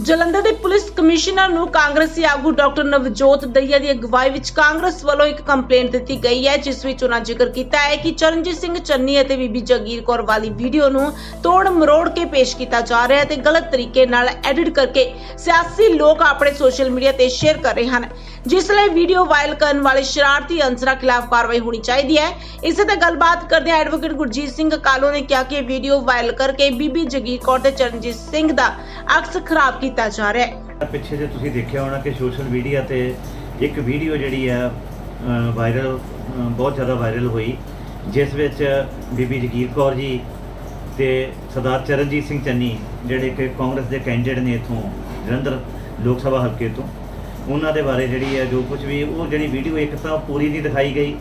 ਜਲੰਧਰ ਦੇ police commissioner ਨੂੰ ਕਾਂਗਰਸੀ ਆਗੂ ਡਾਕਟਰ ਨਵਜੋਤ ਦਈਆ ਦੀ ਅਗਵਾਈ ਵਿੱਚ ਕਾਂਗਰਸ ਵੱਲੋਂ ਇੱਕ ਕੰਪਲੇਂਟ ਦਿੱਤੀ ਗਈ ਹੈ, ਜਿਸ ਵਿੱਚ ਉਹਨਾਂ ਜ਼ਿਕਰ ਕੀਤਾ ਹੈ ਕਿ ਚਰਨਜੀਤ ਸਿੰਘ ਚੰਨੀ ਅਤੇ ਬੀਬੀ ਜਗੀਰ ਕੌਰ ਵਾਲੀ ਵੀਡੀਓ ਨੂੰ ਤੋੜ ਮਰੋੜ ਕੇ ਪੇਸ਼ ਕੀਤਾ ਜਾ ਰਿਹਾ ਹੈ ਤੇ ਗਲਤ ਤਰੀਕੇ ਨਾਲ ਐਡਿਟ ਕਰਕੇ ਸਿਆਸੀ ਲੋਕ ਆਪਣੇ ਸੋਸ਼ਲ ਮੀਡੀਆ ਤੇ ਸ਼ੇਅਰ ਕਰ ਰਹੇ ਹਨ। ਜਿਸ ਲਈ ਵੀਡੀਓ ਵਾਇਰਲ ਕਰਨ ਵਾਲੇ ਸ਼ਰਾਰਤੀ ਅੰਸਰਾਂ ਖਿਲਾਫ ਕਾਰਵਾਈ ਹੋਣੀ ਚਾਹੀਦੀ ਹੈ। ਇਸੇ ਤੇ ਗੱਲਬਾਤ ਕਰਦੇ ਐਡਵੋਕੇਟ ਗੁਰਜੀਤ ਸਿੰਘ ਕਾਲੋ ਨੇ ਕਿਹਾ ਕਿ ਵੀਡੀਓ ਵਾਇਰਲ ਕਰਕੇ ਬੀਬੀ ਜਗੀਰ ਕੌਰ ਤੇ ਚਰਨਜੀਤ ਸਿੰਘ ਦਾ ਅਕਸ ਖਰਾਬ ਕੀਤਾ ਜਾ ਰਿਹਾ ਹੈ। ਪਿੱਛੇ ਜੇ ਤੁਸੀਂ ਦੇਖਿਆ ਹੋਣਾ ਕਿ ਸੋਸ਼ਲ ਮੀਡੀਆ ਤੇ ਇੱਕ ਵੀਡੀਓ ਜਿਹੜੀ ਆ ਵਾਇਰਲ ਬਹੁਤ ਜ਼ਿਆਦਾ ਵਾਇਰਲ ਹੋਈ, ਜਿਸ ਵਿੱਚ ਬੀਬੀ ਜਗੀਰ ਕੌਰ ਜੀ ਤੇ ਸਰਦਾਰ ਚਰਨਜੀਤ ਸਿੰਘ ਚੰਨੀ, ਜਿਹੜੇ ਕਿ ਕਾਂਗਰਸ ਦੇ ਕੈਂਡੀਡੇਟ ਨੇ ਇਥੋਂ, ਜਲੰਧਰ ਲੋਕ ਸਭਾ ਹਲਕੇ ਤੋਂ ਉਹਨਾਂ ਦੇ ਬਾਰੇ ਜਿਹੜੀ ਹੈ, ਜੋ ਕੁਝ ਵੀ ਉਹ ਜਿਹੜੀ ਵੀਡੀਓ ਇੱਕ ਤਾਂ ਪੂਰੀ ਨਹੀਂ ਦਿਖਾਈ ਗਈ।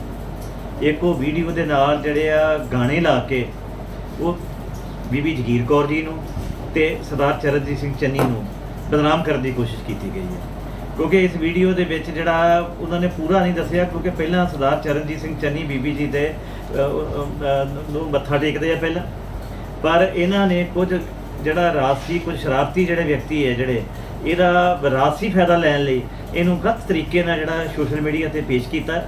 ਇੱਕ ਉਹ ਵੀਡੀਓ ਦੇ ਨਾਲ ਜਿਹੜੇ ਆ ਗਾਣੇ ਲਾ ਕੇ ਉਹ ਬੀਬੀ ਜਗੀਰ ਕੌਰ ਜੀ ਨੂੰ ਤੇ ਸਰਦਾਰ ਚਰਨਜੀਤ ਸਿੰਘ ਚੰਨੀ ਨੂੰ ਬਦਨਾਮ ਕਰਨ ਦੀ ਕੋਸ਼ਿਸ਼ ਕੀਤੀ ਗਈ ਹੈ। ਕਿਉਂਕਿ ਇਸ ਵੀਡੀਓ ਦੇ ਵਿੱਚ ਜਿਹੜਾ ਉਹਨਾਂ ਨੇ ਪੂਰਾ ਨਹੀਂ ਦੱਸਿਆ, ਕਿਉਂਕਿ ਪਹਿਲਾਂ ਸਰਦਾਰ ਚਰਨਜੀਤ ਸਿੰਘ ਚੰਨੀ ਬੀਬੀ ਜੀ ਦੇ ਨੂੰ ਮੱਥਾ ਟੇਕਦੇ ਆ ਪਹਿਲਾਂ। ਪਰ ਇਹਨਾਂ ਨੇ ਕੁਝ ਜਿਹੜਾ ਰਾਜਸੀ, ਕੁਝ ਸ਼ਰਾਰਤੀ ਜਿਹੜੇ ਵਿਅਕਤੀ ਹੈ ਜਿਹੜੇ, ਇਹਦਾ ਰਾਜਸੀ ਫਾਇਦਾ ਲੈਣ ਲਈ ਇਹਨੂੰ ਗਲਤ ਤਰੀਕੇ ਨਾਲ ਜਿਹੜਾ ਸੋਸ਼ਲ ਮੀਡੀਆ ਤੇ ਪੇਸ਼ ਕੀਤਾ।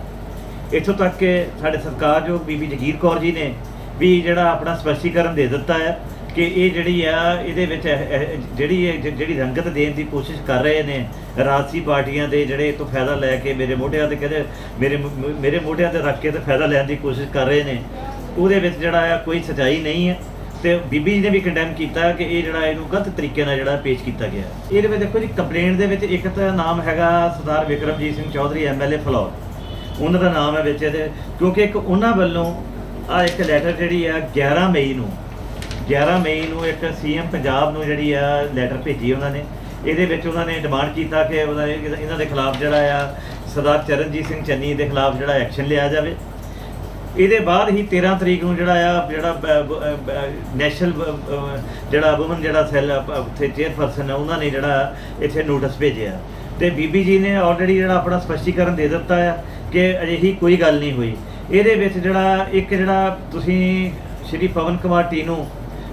ਇੱਥੋਂ ਤੱਕ ਕਿ ਸਾਡੇ ਸਰਕਾਰ ਜੋ ਬੀਬੀ ਜਗੀਰ ਕੌਰ ਜੀ ਨੇ ਵੀ ਜਿਹੜਾ ਆਪਣਾ ਸਪਸ਼ਟੀਕਰਨ ਦੇ ਦਿੱਤਾ ਹੈ ਕਿ ਇਹ ਜਿਹੜੀ ਆ, ਇਹਦੇ ਵਿੱਚ ਇਹ- ਜਿਹੜੀ ਇਹ ਜਿਹੜੀ ਰੰਗਤ ਦੇਣ ਦੀ ਕੋਸ਼ਿਸ਼ ਕਰ ਰਹੇ ਨੇ, ਰਾਜਸੀ ਪਾਰਟੀਆਂ ਦੇ ਜਿਹੜੇ ਇਹ ਤੋਂ ਫਾਇਦਾ ਲੈ ਕੇ ਮੇਰੇ ਮੋਢਿਆਂ ਤੇ ਕਹਿੰਦੇ, ਮੇਰੇ ਮੇਰੇ ਮੋਢਿਆਂ ਤੇ ਰੱਖ ਕੇ ਤੇ ਫਾਇਦਾ ਲੈਣ ਦੀ ਕੋਸ਼ਿਸ਼ ਕਰ ਰਹੇ ਨੇ, ਉਹਦੇ ਵਿੱਚ ਜਿਹੜਾ ਆ ਕੋਈ ਸਚਾਈ ਨਹੀਂ ਹੈ। ਤੇ ਬੀਬੀ ਜੀ ਨੇ ਵੀ ਕੰਡੈਮ ਕੀਤਾ ਕਿ ਇਹ ਜਿਹੜਾ ਇਹਨੂੰ ਗਲਤ ਤਰੀਕੇ ਨਾਲ ਜਿਹੜਾ ਪੇਸ਼ ਕੀਤਾ ਗਿਆ ਇਹਦੇ ਵਿੱਚ ਦੇਖੋ ਜੀ ਕੰਪਲੇਂਟ ਦੇ ਵਿੱਚ ਇੱਕ ਤਾਂ ਨਾਮ ਹੈਗਾ ਸਰਦਾਰ ਵਿਕਰਮਜੀਤ ਸਿੰਘ ਚੌਧਰੀ ਐਮਐਲਏ ਫਲੌਰ। ਉਹਨਾਂ ਦਾ ਨਾਮ ਹੈ ਵਿੱਚ ਇਹਦੇ, ਕਿਉਂਕਿ ਇੱਕ ਉਹਨਾਂ ਵੱਲੋਂ ਆ ਇੱਕ ਲੈਟਰ ਜਿਹੜੀ ਆ 11 ਮਈ ਨੂੰ 11 ਮਈ ਨੂੰ ਇੱਕ ਸੀਐਮ ਪੰਜਾਬ ਨੂੰ ਜਿਹੜੀ ਆ ਲੈਟਰ ਭੇਜੀ ਉਹਨਾਂ ਨੇ। ਇਹਦੇ ਵਿੱਚ ਉਹਨਾਂ ਨੇ ਡਿਮਾਂਡ ਕੀਤਾ ਕਿ ਉਹਦਾ ਇਹਨਾਂ ਦੇ ਖਿਲਾਫ ਜਿਹੜਾ ਆ ਸਰਦਾਰ ਚਰਨਜੀਤ ਸਿੰਘ ਚੰਨੀ ਦੇ ਖਿਲਾਫ ਜਿਹੜਾ ਐਕਸ਼ਨ ਲਿਆ ਜਾਵੇ। ਇਹਦੇ ਬਾਅਦ ਹੀ 13 ਤਰੀਕ ਨੂੰ ਜਿਹੜਾ ਆ, ਜਿਹੜਾ ਨੈਸ਼ਨਲ ਜਿਹੜਾ ਵੂਮਨ, ਜਿਹੜਾ ਸੈੱਲ ਉੱਥੇ ਚੇਅਰਪਰਸਨ ਹੈ ਉਹਨਾਂ ਨੇ ਜਿਹੜਾ ਇੱਥੇ ਨੋਟਿਸ ਭੇਜਿਆ। ਤੇ ਬੀਬੀ ਜੀ ਨੇ ਆਲਰੇਡੀ ਜਿਹੜਾ ਆਪਣਾ ਸਪਸ਼ਟੀਕਰਨ ਦੇ ਦਿੱਤਾ ਆ ਕਿ ਅਜਿਹੀ ਕੋਈ ਗੱਲ ਨਹੀਂ ਹੋਈ। ਇਹਦੇ ਵਿੱਚ ਜਿਹੜਾ, ਇੱਕ ਜਿਹੜਾ ਤੁਸੀਂ ਸ਼੍ਰੀ ਪਵਨ ਕੁਮਾਰ ਟੀਨੂ,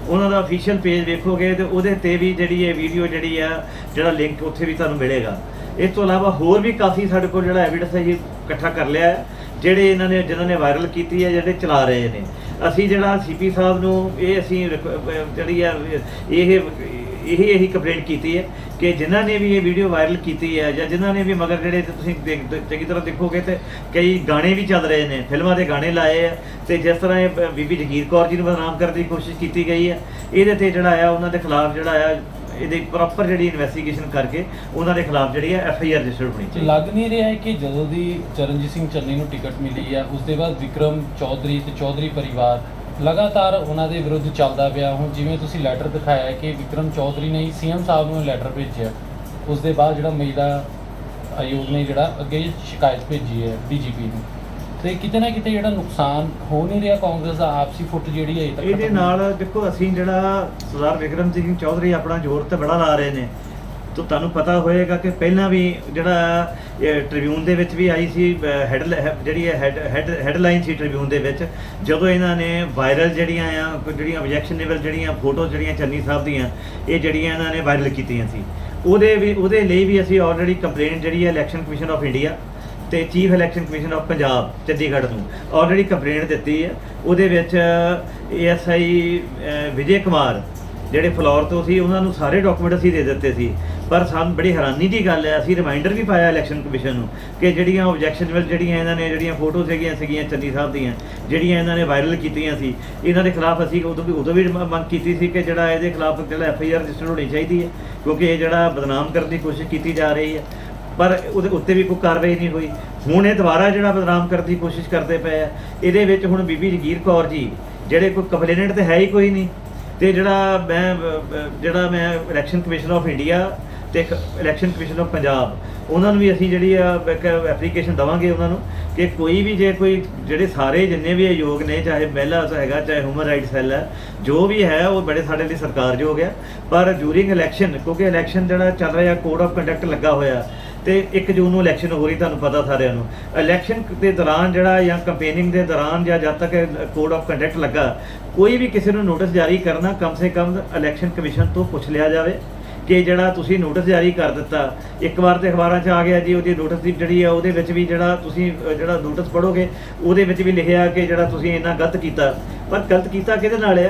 ਉਹਨਾਂ ਦਾ ਅਫੀਸ਼ੀਅਲ ਪੇਜ ਵੇਖੋਗੇ ਤੇ ਉਹਦੇ ਤੇ ਵੀ ਜਿਹੜੀ ਇਹ ਵੀਡੀਓ ਜਿਹੜੀ ਆ, ਜਿਹੜਾ ਲਿੰਕ ਉੱਥੇ ਵੀ ਤੁਹਾਨੂੰ ਮਿਲੇਗਾ। ਇਸ ਤੋਂ ਇਲਾਵਾ ਹੋਰ ਵੀ ਕਾਫੀ ਸਾਡੇ ਕੋਲ ਜਿਹੜਾ ਐਵੀਡੈਂਸ ਹੈ ਜੀ ਇਕੱਠਾ ਕਰ ਲਿਆ ਹੈ। ਜਿਹੜੇ ਇਹਨਾਂ ਨੇ ਜਿਨ੍ਹਾਂ ਨੇ ਵਾਇਰਲ ਕੀਤੀ ਹੈ, ਜਿਹੜੇ ਚਲਾ ਰਹੇ ਨੇ। ਅਸੀਂ ਜਿਹੜਾ ਸੀਪੀ ਸਾਹਿਬ ਨੂੰ ਇਹ ਅਸੀਂ ਰਿਕ- ਜਿਹੜੀ ਆ, ਇਹ ਇਹ ਇਹੀ ਕੰਪਲੇਂਟ ਕੀਤੀ ਹੈ ਕਿ ਜਿਨ੍ਹਾਂ ਨੇ ਵੀ ਇਹ ਵੀਡੀਓ ਵਾਇਰਲ ਕੀਤੀ ਹੈ ਜਾਂ ਜਿਨ੍ਹਾਂ ਨੇ ਵੀ ਮਗਰ ਜਿਹੜੇ ਤੁਸੀਂ ਦੇ- ਚੰਗੀ ਤਰ੍ਹਾਂ ਦੇਖੋਗੇ ਤੇ ਕਈ ਗਾਣੇ ਵੀ ਚੱਲ ਰਹੇ ਨੇ। ਫਿਲਮਾਂ ਦੇ ਗਾਣੇ ਲਾਏ ਆ ਤੇ ਜਿਸ ਤਰ੍ਹਾਂ ਇਹ ਬ- ਬੀਬੀ ਜਗੀਰ ਕੌਰ ਜੀ ਨੂੰ ਬਦਨਾਮ ਕਰਨ ਦੀ ਕੋਸ਼ਿਸ਼ ਕੀਤੀ ਗਈ ਹੈ। ਇਹਦੇ ਤੇ ਜਿਹੜਾ ਆ, ਉਹਨਾਂ ਦੇ ਖਿਲਾਫ ਜਿਹੜਾ ਆ ਇਹਦੇ ਪ੍ਰੋਪਰ ਜਿਹੜੀ ਇਨਵੈਸਟੀਗੇਸ਼ਨ ਕਰਕੇ ਉਹਨਾਂ ਦੇ ਖਿਲਾਫ ਜਿਹੜੀ ਹੈ ਐਫ ਆਈ ਆਰ ਰਜਿਸਟਰ ਹੋਣੀ ਚਾਹੀਦੀ। ਲੱਗ ਨਹੀਂ ਰਿਹਾ ਹੈ ਕਿ ਜਦੋਂ ਦੀ ਚਰਨਜੀਤ ਸਿੰਘ ਚੰਨੀ ਨੂੰ ਟਿਕਟ ਮਿਲੀ ਹੈ ਉਸ ਦੇ ਬਾਅਦ ਵਿਕਰਮ ਚੌਧਰੀ ਤੇ ਚੌਧਰੀ ਪਰਿਵਾਰ ਲਗਾਤਾਰ ਉਹਨਾਂ ਦੇ ਵਿਰੁੱਧ ਚੱਲਦਾ ਪਿਆ। ਹੁਣ ਜਿਵੇਂ ਤੁਸੀਂ ਲੈਟਰ ਦਿਖਾਇਆ ਕਿ ਵਿਕਰਮ ਚੌਧਰੀ ਨੇ ਸੀਐਮ ਸਾਹਿਬ ਨੂੰ ਲੈਟਰ ਭੇਜਿਆ, ਉਸ ਦੇ ਬਾਅਦ ਜਿਹੜਾ ਮਹਿਲਾ ਆਯੋਗ ਨੇ ਜਿਹੜਾ ਅੱਗੇ ਸ਼ਿਕਾਇਤ ਭੇਜੀ ਹੈ ਡੀਜੀਪੀ ਨੂੰ। ਤੇ ਕਿਤੇ ਨਾ ਕਿਤੇ ਜਿਹੜਾ ਨੁਕਸਾਨ ਹੋ ਨਹੀਂ ਰਿਹਾ ਕਾਂਗਰਸ ਦਾ ਆਪਸੀ ਫੁੱਟ ਜਿਹੜੀ ਹੈ ਇਹ ਇਹਦੇ ਨਾਲ ਦੇਖੋ ਅਸੀਂ ਜਿਹੜਾ ਸਰਦਾਰ ਵਿਕਰਮ ਸਿੰਘ ਚੌਧਰੀ ਆਪਣਾ ਜ਼ੋਰ ਤੇ ਬੜਾ ਲਾ ਰਹੇ ਨੇ। ਤਾਂ ਤੁਹਾਨੂੰ ਪਤਾ ਹੋਏਗਾ ਕਿ ਪਹਿਲਾਂ ਵੀ ਜਿਹੜਾ ਟ੍ਰਿਬਿਊਨ ਦੇ ਵਿੱਚ ਵੀ ਆਈ ਸੀ ਹੈਡ ਜਿਹੜੀ ਹੈਡ ਹੈਡਲਾਈਨ ਸੀ ਟ੍ਰਿਬਿਊਨ ਦੇ ਵਿੱਚ। ਜਦੋਂ ਇਹਨਾਂ ਨੇ ਵਾਇਰਲ ਜਿਹੜੀਆਂ ਆ ਜਿਹੜੀਆਂ ਆਬਜੈਕਸ਼ਨੇਬਲ ਜਿਹੜੀਆਂ ਫੋਟੋ ਜਿਹੜੀਆਂ ਚੰਨੀ ਸਾਹਿਬ ਦੀਆਂ ਇਹ ਜਿਹੜੀਆਂ ਇਹਨਾਂ ਨੇ ਵਾਇਰਲ ਕੀਤੀਆਂ ਸੀ। ਉਹਦੇ ਵੀ ਉਹਦੇ ਲਈ ਵੀ ਅਸੀਂ ਆਲਰੇਡੀ ਕੰਪਲੇਂਟ ਜਿਹੜੀ ਹੈ ਇਲੈਕਸ਼ਨ ਕਮਿਸ਼ਨ ਆਫ ਇੰਡੀਆ ਤੇ chief election commission of Punjab Chandigarh ਨੂੰ ਆਲਰੇਡੀ ਕੰਪਲੇਂਟ ਦਿੱਤੀ ਹੈ ਉਹਦੇ ਵਿੱਚ ਏਐਸਆਈ ਵਿਜੇ ਕੁਮਾਰ ਜਿਹੜੇ ਫਲੋਰ ਤੋਂ ਸੀ, ਉਹਨਾਂ ਨੂੰ ਸਾਰੇ ਡਾਕੂਮੈਂਟ ਅਸੀਂ ਦੇ ਦਿੱਤੇ ਸੀ। ਪਰ ਸਾਨੂੰ ਬੜੀ ਹੈਰਾਨੀ ਦੀ ਗੱਲ ਹੈ, ਅਸੀਂ ਰਿਮਾਈਂਡਰ ਵੀ ਪਾਇਆ ਇਲੈਕਸ਼ਨ ਕਮਿਸ਼ਨ ਨੂੰ ਕਿ ਜਿਹੜੀਆਂ ਆਬਜੈਕਸ਼ਨਬਲ ਜਿਹੜੀਆਂ ਇਹਨਾਂ ਨੇ, ਜਿਹੜੀਆਂ ਫੋਟੋਜ਼ ਹੈਗੀਆਂ ਸੀਗੀਆਂ ਚੰਦੀ ਸਾਹਿਬ ਦੀਆਂ, ਜਿਹੜੀਆਂ ਇਹਨਾਂ ਨੇ ਵਾਇਰਲ ਕੀਤੀਆਂ ਸੀ, ਇਹਨਾਂ ਦੇ ਖਿਲਾਫ ਅਸੀਂ ਉਦੋਂ ਵੀ ਉਦੋਂ ਵੀ ਮੰਗ ਕੀਤੀ ਸੀ ਕਿ ਜਿਹੜਾ ਇਹਦੇ ਖਿਲਾਫ ਜਿਹੜਾ ਐਫ ਆਈ ਆਰ ਰਜਿਸਟਰ ਹੋਣੀ ਚਾਹੀਦੀ ਹੈ, ਕਿਉਂਕਿ ਇਹ ਜਿਹੜਾ ਬਦਨਾਮ ਕਰਨ ਦੀ ਕੋਸ਼ਿਸ਼ ਕੀਤੀ ਜਾ ਰਹੀ ਹੈ। ਪਰ ਉਹਦੇ ਉੱਤੇ ਵੀ ਕੋਈ ਕਾਰਵਾਈ ਨਹੀਂ ਹੋਈ। ਹੁਣ ਇਹ ਦੁਬਾਰਾ ਜਿਹੜਾ ਬਦਨਾਮ ਕਰਨ ਦੀ ਕੋਸ਼ਿਸ਼ ਕਰਦੇ ਪਏ ਆ, ਇਹਦੇ ਵਿੱਚ ਹੁਣ ਬੀਬੀ ਜਗੀਰ ਕੌਰ ਜੀ, ਜਿਹੜੇ ਕੋਈ ਕੰਪਲੇਨੈਂਟ ਤੇ ਹੈ ਹੀ ਕੋਈ ਨਹੀਂ। ਤੇ ਜਿਹੜਾ ਮੈਂ ਜਿਹੜਾ ਮੈਂ ਇਲੈਕਸ਼ਨ ਕਮਿਸ਼ਨ ਆਫ ਇੰਡੀਆ ਤੇ ਇਲੈਕਸ਼ਨ ਕਮਿਸ਼ਨ ਆਫ ਪੰਜਾਬ, ਉਹਨਾਂ ਨੂੰ ਵੀ ਅਸੀਂ ਜਿਹੜੀ ਆ ਐਪਲੀਕੇਸ਼ਨ ਦਵਾਂਗੇ ਉਹਨਾਂ ਨੂੰ ਕਿ ਕੋਈ ਵੀ ਜੇ ਕੋਈ, ਜਿਹੜੇ ਸਾਰੇ ਜਿੰਨੇ ਵੀ ਯੋਗ ਨੇ, ਚਾਹੇ ਮਹਿਲਾ ਹੈਗਾ, ਚਾਹੇ ਹਿਊਮਨ ਰਾਈਟਸ ਸੈੱਲ ਹੈ, ਜੋ ਵੀ ਹੈ, ਉਹ ਬੜੇ ਸਾਡੇ ਲਈ ਸਤਿਕਾਰਯੋਗ ਹੈ। ਪਰ ਜੂਰਿੰਗ ਇਲੈਕਸ਼ਨ ਕਿਉਂਕਿ ਇਲੈਕਸ਼ਨ ਜਿਹੜਾ ਚੱਲ ਰਿਹਾ ਕੋਡ ਆਫ ਕੰਡਕਟ ਲੱਗਾ ਹੋਇਆ ਤੇ 1 ਜੂਨ ਨੂੰ ਇਲੈਕਸ਼ਨ ਹੋ ਰਹੀ, ਤੁਹਾਨੂੰ ਪਤਾ ਸਾਰਿਆਂ ਨੂੰ। ਇਲੈਕਸ਼ਨ ਦੇ ਦੌਰਾਨ ਜਿਹੜਾ ਜਾਂ ਕੰਪੇਨਿੰਗ ਦੇ ਦੌਰਾਨ ਜਾਂ ਜਦ ਤੱਕ ਕੋਡ ਆਫ ਕੰਡਕਟ ਲੱਗਾ, ਕੋਈ ਵੀ ਕਿਸੇ ਨੂੰ ਨੋਟਿਸ ਜਾਰੀ ਕਰਨਾ, ਕਮ ਸੇ ਕਮ ਇਲੈਕਸ਼ਨ ਕਮਿਸ਼ਨ ਤੋਂ ਪੁੱਛ ਲਿਆ ਜਾਵੇ ਕਿ ਜਿਹੜਾ ਤੁਸੀਂ ਨੋਟਿਸ ਜਾਰੀ ਕਰ ਦਿੱਤਾ, ਇੱਕ ਵਾਰ ਤੇ ਅਖਬਾਰਾਂ 'ਚ ਆ ਗਿਆ ਜੀ, ਉਹਦੀ ਨੋਟਿਸ ਦੀ ਜਿਹੜੀ ਆ, ਉਹਦੇ ਵਿੱਚ ਵੀ ਜਿਹੜਾ ਤੁਸੀਂ ਜਿਹੜਾ ਨੋਟਿਸ ਪੜੋਗੇ ਉਹਦੇ ਵਿੱਚ ਵੀ ਲਿਖਿਆ ਕਿ ਜਿਹੜਾ ਤੁਸੀਂ ਇੰਨਾ ਗਲਤ ਕੀਤਾ। ਪਰ ਗਲਤ ਕੀਤਾ ਕਿਹਦੇ ਨਾਲ ਆ?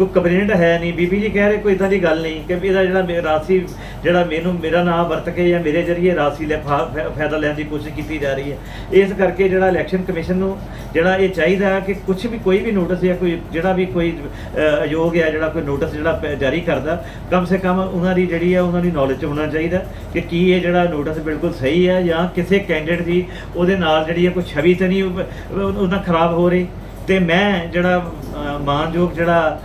ਕੋਈ ਕੰਪਲੇਂਟ ਹੈ ਨਹੀਂ। ਬੀਬੀ ਜੀ ਕਹਿ ਰਹੇ ਕੋਈ ਇਦਾਂ ਦੀ ਗੱਲ ਨਹੀਂ ਕਿ ਵੀ ਇਹਦਾ ਜਿਹੜਾ ਮੇ- ਰਾਸੀ ਜਿਹੜਾ ਮੈਨੂੰ ਮੇਰਾ ਨਾਮ ਵਰਤ ਕੇ ਜਾਂ ਮੇਰੇ ਜਰੀਏ ਰਾਸੀ ਲੈ ਫਾ- ਫਾ- ਫਾਇਦਾ ਲੈਣ ਦੀ ਕੋਸ਼ਿਸ਼ ਕੀਤੀ ਜਾ ਰਹੀ ਹੈ। ਇਸ ਕਰਕੇ ਜਿਹੜਾ ਇਲੈਕਸ਼ਨ ਕਮਿਸ਼ਨ ਨੂੰ ਜਿਹੜਾ ਇਹ ਚਾਹੀਦਾ ਕਿ ਕੁਝ ਵੀ ਕੋਈ ਵੀ ਨੋਟਿਸ ਜਾਂ ਕੋਈ ਜਿਹੜਾ ਵੀ ਕੋਈ ਅ, ਅਯੋਗ ਹੈ ਜਿਹੜਾ ਕੋਈ ਨੋਟਿਸ ਜਿਹੜਾ ਪ- ਜਾਰੀ ਕਰਦਾ ਕਮ ਸੇ ਕਮ ਉਹਨਾਂ ਦੀ ਜਿਹੜੀ ਹੈ ਉਹਨਾਂ ਦੀ ਨੌਲੇਜ ਹੋਣਾ ਚਾਹੀਦਾ ਕਿ ਕੀ ਇਹ ਜਿਹੜਾ ਨੋਟਿਸ ਬਿਲਕੁਲ ਸਹੀ ਹੈ ਜਾਂ ਕਿਸੇ ਕੈਂਡੀਡੇਟ ਦੀ ਉਹਦੇ ਨਾਲ ਜਿਹੜੀ ਹੈ ਕੋਈ ਛਵੀ ਤਾਂ ਨਹੀਂ ਉਹਨਾਂ ਖਰਾਬ ਹੋ ਰਹੀ। ਤੇ ਮੈਂ ਜਿਹੜਾ ਅ, ਮਾਨਯੋਗ ਜਿਹੜਾ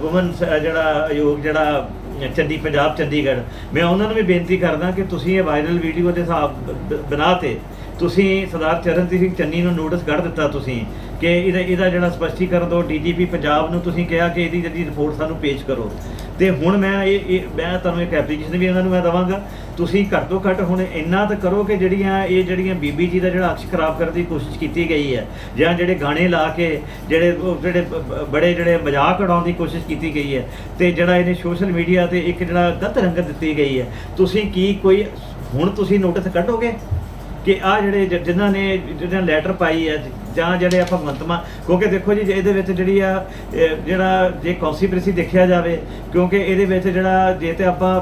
ਵੂਮਨ ਜਿਹੜਾ ਆਯੋਗ, ਜਿਹੜਾ ਚੰਡੀ, ਪੰਜਾਬ ਚੰਡੀਗੜ੍ਹ, ਮੈਂ ਉਹਨਾਂ ਨੂੰ ਵੀ ਬੇਨਤੀ ਕਰਦਾ ਕਿ ਤੁਸੀਂ ਇਹ ਵਾਇਰਲ ਵੀਡੀਓ ਦੇ ਹਿਸਾਬ ਬ- ਬਣਾ ਤੇ ਤੁਸੀਂ ਸਰਦਾਰ ਚਰਨਜੀਤ ਸਿੰਘ ਚੰਨੀ ਨੂੰ ਨੋਟਿਸ ਕੱਢ ਦਿੱਤਾ ਤੁਸੀਂ ਕਿ ਇਹਦਾ ਇਹਦਾ ਜਿਹੜਾ ਸਪਸ਼ਟੀਕਰਨ ਦੋ ਡੀਜੀਪੀ ਪੰਜਾਬ ਨੂੰ ਤੁਸੀਂ ਕਿਹਾ ਕਿ ਇਹਦੀ ਜਿਹੜੀ ਰਿਪੋਰਟ ਸਾਨੂੰ ਪੇਸ਼ ਕਰੋ। ਤੇ ਹੁਣ ਮੈਂ ਇਹ ਇਹ, ਮੈਂ ਤੁਹਾਨੂੰ ਇੱਕ ਐਪਲੀਕੇਸ਼ਨ ਵੀ ਇਹਨਾਂ ਨੂੰ ਮੈਂ ਦਵਾਂਗਾ। ਤੁਸੀਂ ਘੱਟ ਤੋਂ ਘੱਟ ਹੁਣ ਇੰਨਾ ਤਾਂ ਕਰੋ ਕਿ ਜਿਹੜੀਆਂ, ਇਹ ਜਿਹੜੀਆਂ ਬੀਬੀ ਜੀ ਦਾ ਜਿਹੜਾ ਅਕਸ਼ ਖਰਾਬ ਕਰਨ ਦੀ ਕੋਸ਼ਿਸ਼ ਕੀਤੀ ਗਈ ਹੈ, ਜਾਂ ਜਿਹੜੇ ਗਾਣੇ ਲਾ ਕੇ ਜਿਹੜੇ ਜਿਹੜੇ ਬੜੇ ਜਿਹੜੇ ਮਜ਼ਾਕ ਉਡਾਉਣ ਦੀ ਕੋਸ਼ਿਸ਼ ਕੀਤੀ ਗਈ ਹੈ, ਤੇ ਜਿਹੜਾ ਇਹਨੇ ਸੋਸ਼ਲ ਮੀਡੀਆ ਤੇ ਇੱਕ ਜਿਹੜਾ ਗਲਤ ਰੰਗਤ ਦਿੱਤੀ ਗਈ ਹੈ, ਤੁਸੀਂ ਕੀ ਕੋਈ, ਹੁਣ ਤੁਸੀਂ ਨੋਟਿਸ ਕੱਢੋਗੇ? ਕਿ ਆ ਜਿਹੜੇ ਜ- ਜਿਨ੍ਹਾਂ ਨੇ ਜਿਹਨਾਂ ਲੈਟਰ ਪਾਈ ਆ ਜਾਂ ਜਿਹੜੇ ਆਪਾਂ ਮੰਤਮਾ, ਕਿਉਂਕਿ ਦੇਖੋ ਜੀ, ਜੇ ਇਹਦੇ ਵਿੱਚ ਜਿਹੜੀ ਆ, ਇਹ ਜਿਹੜਾ ਜੇ ਕੌਂਸਪੀਰੇਸੀ ਦੇਖਿਆ ਜਾਵੇ, ਕਿਉਂਕਿ ਇਹਦੇ ਵਿੱਚ ਜਿਹੜਾ ਜੇ ਤੇ ਆਪਾਂ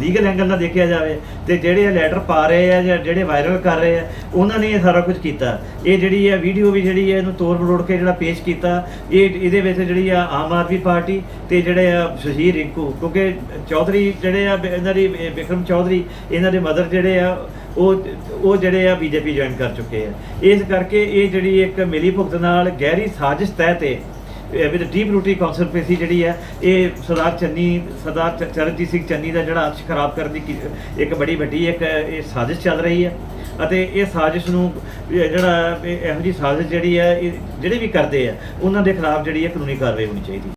ਲੀਗਲ ਐਂਗਲ ਨਾਲ ਦੇਖਿਆ ਜਾਵੇ, ਤੇ ਜਿਹੜੇ ਲੈਟਰ ਪਾ ਰਹੇ ਆ ਜਾਂ ਜਿਹੜੇ ਵਾਇਰਲ ਕਰ ਰਹੇ ਆ, ਉਹਨਾਂ ਨੇ ਇਹ ਸਾਰਾ ਕੁਝ ਕੀਤਾ। ਇਹ ਜਿਹੜੀ ਆ ਵੀਡੀਓ ਵੀ ਜਿਹੜੀ ਹੈ ਇਹਨੂੰ ਤੋੜ ਮਰੋੜ ਕੇ ਜਿਹੜਾ ਪੇਸ਼ ਕੀਤਾ, ਇਹ ਇਹਦੇ ਵਿੱਚ ਜਿਹੜੀ ਆ ਆਮ ਆਦਮੀ ਪਾਰਟੀ ਤੇ ਜਿਹੜੇ ਆ ਸ਼ਹੀਰ ਰਿੰਕੂ, ਕਿਉਂਕਿ ਚੌਧਰੀ ਜਿਹੜੇ ਆ ਬ- ਇਹਨਾਂ ਦੀ, ਇਹ ਵਿਕਰਮ ਚੌਧਰੀ, ਇਹਨਾਂ ਦੇ ਮਦਰ ਜਿਹੜੇ ਆ ਉਹ ਉਹ ਜਿਹੜੇ ਆ ਬੀਜੇਪੀ ਜੁਆਇਨ ਕਰ ਚੁੱਕੇ ਆ। ਇਸ ਕਰਕੇ ਇਹ ਜਿਹੜੀ ਇੱਕ ਮਿਲੀ ਭੁਗਤ ਨਾਲ ਗਹਿਰੀ ਸਾਜ਼ਿਸ਼ ਤਹਿਤ ਹੈ ਵਿਦ ਡੀਪ ਰੂਟੀ ਕਨਸਪੀਰੇਸੀ ਜਿਹੜੀ ਹੈ ਇਹ ਸਰਦਾਰ ਚੰਨੀ, ਸਰਦਾਰ ਚਰਨਜੀਤ ਸਿੰਘ ਚੰਨੀ ਦਾ ਜਿਹੜਾ ਅਕਸ਼ ਖਰਾਬ ਕਰਨ ਦੀ ਕੀ- ਇੱਕ ਬੜੀ ਵੱਡੀ ਇੱਕ ਇਹ ਸਾਜ਼ਿਸ਼ ਚੱਲ ਰਹੀ ਹੈ ਅਤੇ ਇਹ ਸਾਜ਼ਿਸ਼ ਨੂੰ ਜਿਹੜਾ ਇਹੋ ਜਿਹੀ ਸਾਜ਼ਿਸ਼ ਜਿਹੜੀ ਹੈ ਇਹ ਜਿਹੜੇ ਵੀ ਕਰਦੇ ਆ, ਉਹਨਾਂ ਦੇ ਖਿਲਾਫ ਜਿਹੜੀ ਹੈ ਕਾਨੂੰਨੀ ਕਾਰਵਾਈ ਹੋਣੀ ਚਾਹੀਦੀ।